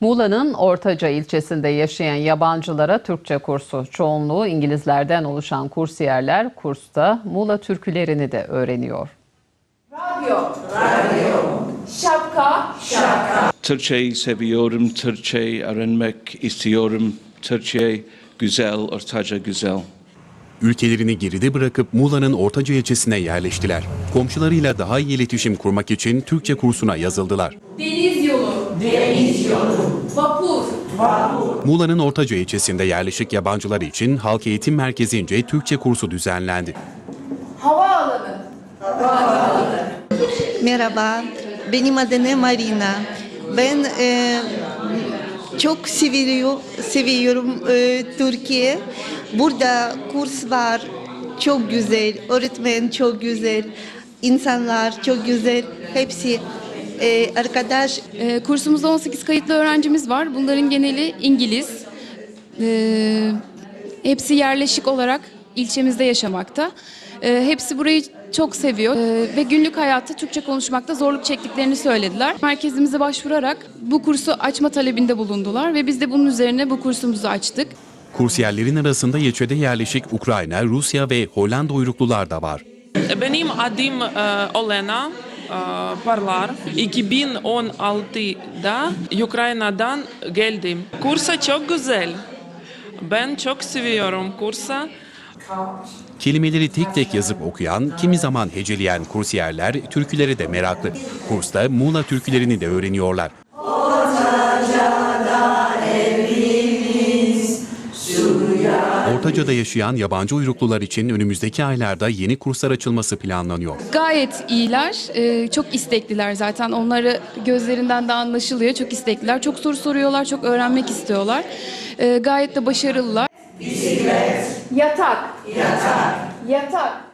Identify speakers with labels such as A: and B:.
A: Muğla'nın Ortaca ilçesinde yaşayan yabancılara Türkçe kursu. Çoğunluğu İngilizlerden oluşan kursiyerler kursta Muğla türkülerini de öğreniyor.
B: Radyo. Radyo. Şapka.
C: Türkçeyi seviyorum, Türkçe öğrenmek istiyorum. Türkçe güzel, ortaca güzel.
D: Ülkelerini geride bırakıp Muğla'nın Ortaca ilçesine yerleştiler. Komşularıyla daha iyi iletişim kurmak için Türkçe kursuna yazıldılar.
B: Deniz yolu. Deniz yolu. Vapur.
D: Muğla'nın Ortaca ilçesinde yerleşik yabancılar için Halk Eğitim Merkezi'nce Türkçe kursu düzenlendi.
B: Havaalanı.
E: Merhaba, benim adım Marina. Ben e, çok seviyorum, seviyorum e, Türkiye. Burada kurs var, çok güzel, öğretmen çok güzel, insanlar çok güzel, hepsi e, arkadaş.
F: Ee, kursumuzda 18 kayıtlı öğrencimiz var. Bunların geneli İngiliz. Ee, hepsi yerleşik olarak ilçemizde yaşamakta. Ee, hepsi burayı çok seviyor Ee, ve günlük hayatta Türkçe konuşmakta zorluk çektiklerini söylediler. Merkezimize başvurarak bu kursu açma talebinde bulundular ve biz de bunun üzerine bu kursumuzu açtık.
D: Kursiyerlerin arasında ilçede yerleşik Ukrayna, Rusya ve Hollanda uyruklular da var.
G: Benim adım e, Olena e, Parlar. 2016'da Ukrayna'dan geldim. Kursa çok güzel. Ben çok seviyorum kursa.
D: Kelimeleri tek tek yazıp okuyan, kimi zaman heceleyen kursiyerler türküleri de meraklı. Kursta Muğla türkülerini de öğreniyorlar. Ortaca'da yaşayan yabancı uyruklular için önümüzdeki aylarda yeni kurslar açılması planlanıyor.
F: Gayet iyiler, ee, çok istekliler zaten. Onları gözlerinden de anlaşılıyor. Çok istekliler, çok soru soruyorlar, çok öğrenmek istiyorlar. Ee, gayet de başarılılar.
B: Yatak. Yatak. Yatak.